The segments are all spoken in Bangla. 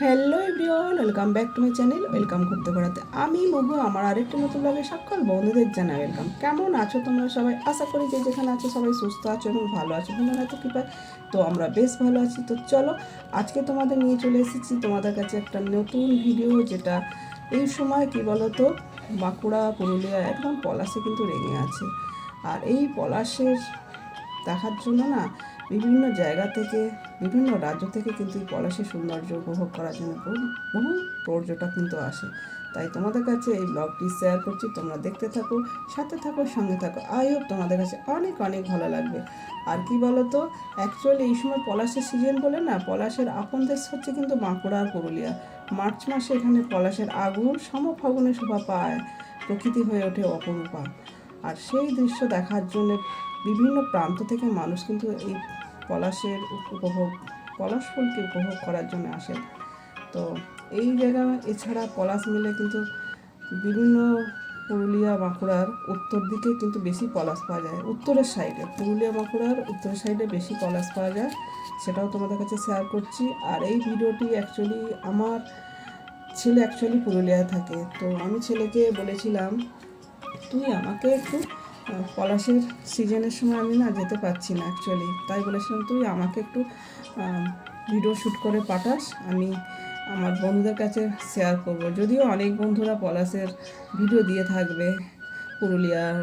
Hello everyone welcome back to my channel welcome করতে করাতে আমি মহু আমার আরেকটি নতুন লাগে সকল বন্ধুদের জানাই ওয়েলকাম কেমন আছো তোমরা সবাই? আশা করি যে যেখানে আছো সবাই সুস্থ আছো এবং ভালো আছো। ভোলানাথ কৃপায় তো আমরা বেশ ভালো আছি। তো চলো, আজকে তোমাদের নিয়ে চলে এসেছি তোমাদের কাছে একটা নতুন ভিডিও যেটা এই সময় কী বলো তো বাঁকুড়া, পুরুলিয়া, একদম পলাশে কিন্তু রেঙে আছে। আর এই পলাশের দেখার জন্য না বিভিন্ন জায়গা থেকে, বিভিন্ন রাজ্য থেকে কিন্তু এই পলাশের সৌন্দর্য উপভোগ করার জন্য বহু পর্যটক কিন্তু আসে। তাই তোমাদের কাছে এই ব্লগটি শেয়ার করছি, তোমরা দেখতে থাকো, সাথে থাকো, সঙ্গে থাকো। আই হোপ তোমাদের কাছে অনেক অনেক ভালো লাগবে। আর কি বলো তো অ্যাকচুয়ালি এই সময় পলাশের সিজন বলে না, পলাশের আপন দেশ হচ্ছে কিন্তু বাঁকুড়া আর পুরুলিয়া। মার্চ মাসে এখানে পলাশের আগুন সমফাগুনে শোভা পায়, প্রকৃতি হয়ে ওঠে অপরূপা। আর সেই দৃশ্য দেখার জন্য বিভিন্ন প্রান্ত থেকে মানুষ কিন্তু এই পলাশের উপভোগ, পলাশ ফুলকে উপভোগ করার জন্য আসেন। তো এই জায়গা, এছাড়া পলাশ মিলে কিন্তু বিভিন্ন পুরুলিয়া, বাঁকুড়ার উত্তর দিকে কিন্তু বেশি পলাশ পাওয়া যায়। উত্তরের সাইডে, পুরুলিয়া, বাঁকুড়ার উত্তরের সাইডে বেশি পলাশ পাওয়া যায়। সেটাও তোমাদের কাছে শেয়ার করছি। আর এই ভিডিওটি অ্যাকচুয়ালি আমার ছেলে অ্যাকচুয়ালি পুরুলিয়ায় থাকে। তো আমি ছেলেকে বলেছিলাম, তুই আমাকে একটু পলাশের সিজনের সময় আমি না যেতে পারছি না অ্যাকচুয়ালি তাই বলেছিলাম, তুই আমাকে একটু ভিডিও শ্যুট করে পাঠাস, আমি আমার বন্ধুদের কাছে শেয়ার করব। যদিও অনেক বন্ধুরা পলাশের ভিডিও দিয়ে থাকবে পুরুলিয়ার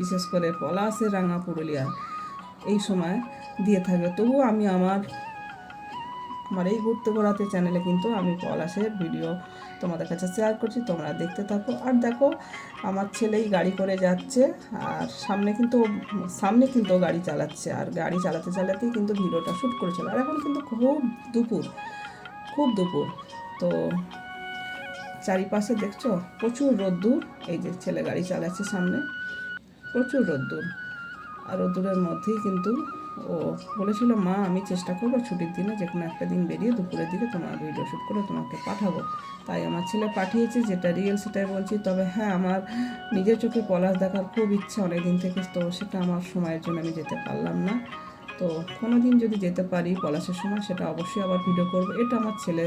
বিশেষ করে পলাশের রাঙা পুরুলিয়া, এই সময় দিয়ে থাকবে। তবুও আমি আমার আমার এই ঘুরতে ঘোরাতে চ্যানেলে কিন্তু আমি পলাশের ভিডিও তোমাদের কাছে শেয়ার করছি, তোমরা দেখতে থাকো। আর দেখো, আমার ছেলেই গাড়ি করে যাচ্ছে, আর সামনে কিন্তু সামনে কিন্তু গাড়ি চালাচ্ছে, আর গাড়ি চালাতে চালাতেই কিন্তু ভিডিওটা শ্যুট করেছিল। আর এখন কিন্তু খুব দুপুর খুব দুপুর। তো চারিপাশে দেখছ, প্রচুর রোদ্দুর, এই যে ছেলে গাড়ি চালাচ্ছে সামনে, প্রচুর রোদ্দুর। আর রোদ্দুরের মধ্যেই কিন্তু ও বলেছিল, মা, আমি চেষ্টা করব ছুটির দিনে যে কোনো একটা দিন বেরিয়ে দুপুরের দিকে তোমার ভিডিও শ্যুট করে তোমাকে পাঠাবো। তাই আমার ছেলে পাঠিয়েছে যেটা রিয়েল সেটাই বলছি, তবে হ্যাঁ আমার নিজের চোখে পলাশ দেখার খুব ইচ্ছা অনেক দিন থেকে, তো সেটা আমার সময়ের জন্য আমি যেতে পারলাম না। তো কোনো দিন যদি যেতে পারি পলাশের সময়, সেটা অবশ্যই আবার ভিডিও করব। এটা আমার ছেলে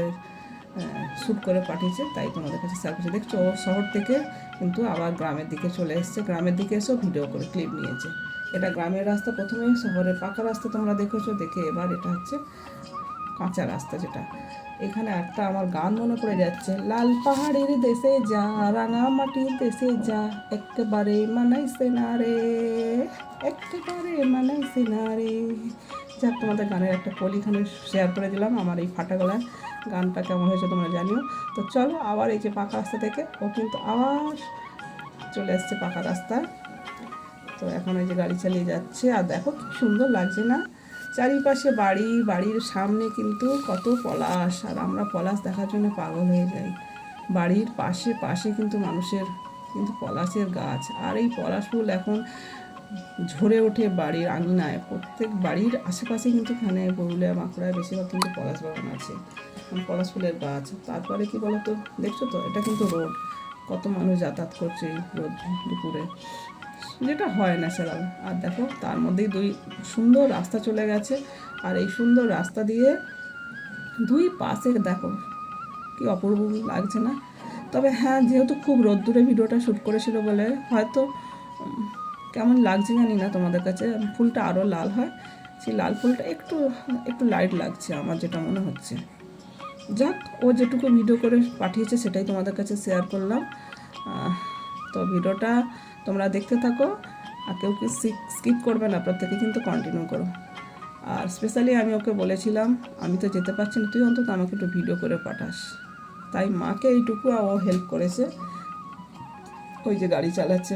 শ্যুট করে পাঠিয়েছে, তাই তোমাদের কাছে করছে দেখছ। শহর থেকে কিন্তু আবার গ্রামের দিকে চলে এসছে। গ্রামের দিকে এসেও ভিডিও করে ক্লিপ নিয়েছে। এটা গ্রামের রাস্তা প্রথমে, শহরের পাকা রাস্তা তোমরা দেখেছ, দেখে এবার এটা হচ্ছে কাঁচা রাস্তা যেটা। এখানে একটা আমার গান মনে পড়ে যাচ্ছে। লাল পাহাড়ের দেশে যা, রাঙা মাটির দেশে যা, একেবারে মানাইছে না রে, একেবারে মানাইছে না রে। যাক, তোমাদের গানের একটা কলি এখানে শেয়ার করে দিলাম, আমার এই ফাটা গলায় গানটা কেমন হয়েছে তোমরা জানিও। তো চলো আবার এই যে পাকা রাস্তা থেকে, ও কিন্তু আবার চলে এসছে পাকা রাস্তায় তো এখন এই যে গাড়ি চালিয়ে যাচ্ছে। আর দেখো কি সুন্দর লাগছে না? চারিপাশে বাড়ি, বাড়ির সামনে কিন্তু কত পলাশ। আর আমরা পলাশ দেখার জন্য পাগল হয়ে যাই। বাড়ির পাশে পাশে কিন্তু মানুষের কিন্তু পলাশের গাছ। আর এই পলাশ ফুল এখন ঝরে ওঠে বাড়ির আঙিনায়। প্রত্যেক বাড়ির আশেপাশে কিন্তু এখানে পুরুলিয়া বাঁকুড়ায় বেশিরভাগ কিন্তু পলাশ বাগান আছে। মানে পলাশ ফুলের গাছ। তারপরে কি বলতো? দেখছ তো? এটা কিন্তু রোড। কত মানুষ যাতায়াত করছে রোদ দুপুরে। যেটা হয় ন্যাচারাল আর দেখো, তার মধ্যেই দুই সুন্দর রাস্তা চলে গেছে। আর এই সুন্দর রাস্তা দিয়ে দুই পাশে দেখো, কি অপূর্ব লাগছে না? তবে হ্যাঁ যেহেতু খুব রোদ্দুরে ভিডিওটা শ্যুট করেছিল বলে, হয়তো কেমন লাগছে জানি না তোমাদের কাছে। ফুলটা আরও লাল হয়। সেই লাল ফুলটা একটু একটু লাইট লাগছে আমার যেটা মনে হচ্ছে। যাক, ও যেটুকু ভিডিও করে পাঠিয়েছে সেটাই তোমাদের কাছে শেয়ার করলাম। তো ভিডিওটা তোমরা দেখতে থাকো আর কেউ কি স্কিপ করবে না, প্রত্যেকে কিন্তু কন্টিনিউ করো। আর স্পেশালি আমি ওকে বলেছিলাম, আমি তো যেতে পারছি না, তুই অন্তত আমাকে একটু ভিডিও করে পাঠাস। তাই মাকে এইটুকু ও হেল্প করেছে। ওই যে গাড়ি চালাচ্ছে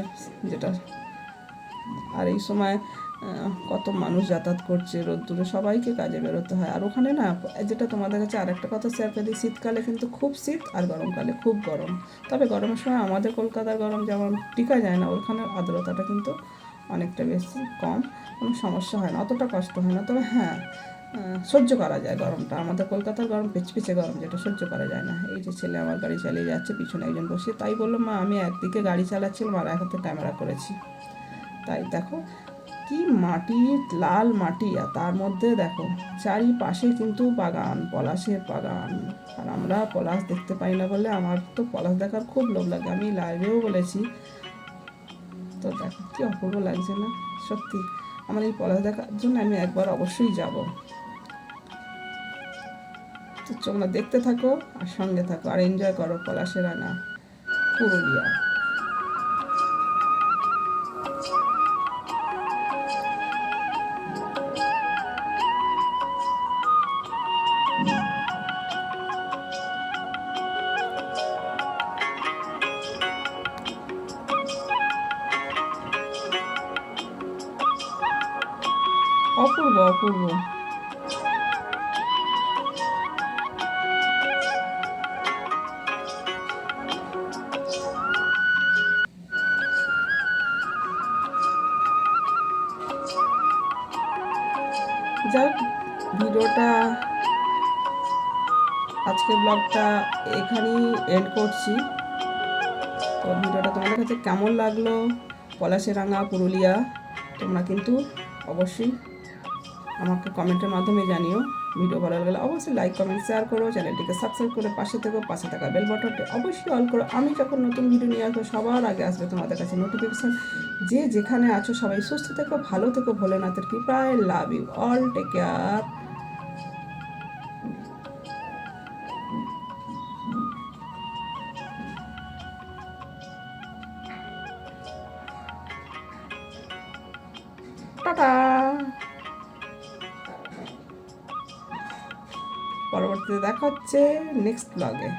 যেটা। আর এই সময় কত মানুষ যাতায়াত করছে, রোদ্দুরে সবাইকে কাজে বেরোতে হয়। আর ওখানে না, যেটা তোমাদের কাছে আরেকটা কথা শেয়ার করে দিই, শীতকালে কিন্তু খুব শীত আর গরমকালে খুব গরম। তবে গরমের সময় আমাদের কলকাতার গরম যেমন টিকা যায় না, ওখানে আর্দ্রতাটা কিন্তু অনেকটা বেশি কম, কোনো সমস্যা হয় না, অতটা কষ্ট হয় না। তবে হ্যাঁ সহ্য করা যায় গরমটা। আমাদের কলকাতার গরম পিচপিচে গরম, যেটা সহ্য করা যায় না। এই যে ছেলে আমার গাড়ি চালিয়ে যাচ্ছে, পিছনে একজন বসে, তাই বলল, মা, আমি একদিকে গাড়ি চালাচ্ছিলাম আর এক হাতে ক্যামেরা করেছি। তাই দেখো কি মাটি, লাল মাটি, আর তার মধ্যে দেখো, চারিপাশে কিন্তু বাগান, পলাশের বাগান। আর আমরা পলাশ দেখতে পাই না বলে আমার তো পলাশ দেখার খুব লোভ লাগে। আমি লাইভেও বলেছি। তো দেখো, কি অপূর্ব লাগছে না? সত্যি, আমার এই পলাশ দেখার জন্য আমি একবার অবশ্যই যাব। তো তোমরা দেখতে থাকো আর সঙ্গে থাকো, আর এনজয় করো পলাশের রাঙা পুরুলিয়া। অপূর্ব অপূর্ব। যাক ভিডিওটা, আজকের ব্লগটা এখানেই এন্ড করছি। তো ভিডিওটা তোমাদের কাছে কেমন লাগল? পলাশেরাঙ্গা, পুরুলিয়া, তোমরা কিন্তু অবশ্যই আমাকে কমেন্টের মাধ্যমে জানিও। ভিডিও ভালো লাগলে অবশ্যই লাইক কমেন্ট শেয়ার করো। চ্যানেলটিকে সাবস্ক্রাইব করে পাশে থেকো। পাশে থাকা বেল বাটনটি অবশ্যই অল করো। আমি যখন নতুন ভিডিও নিয়ে আসব, সবার আগে আসবে তোমাদের কাছে নোটিফিকেশান যে যেখানে আছো, সবাই সুস্থ থেকো, ভালো থেকো। ভোলেনাথের কৃপায় love you all take care tata. পরবর্তীতে দেখা হচ্ছে নেক্সট ব্লগে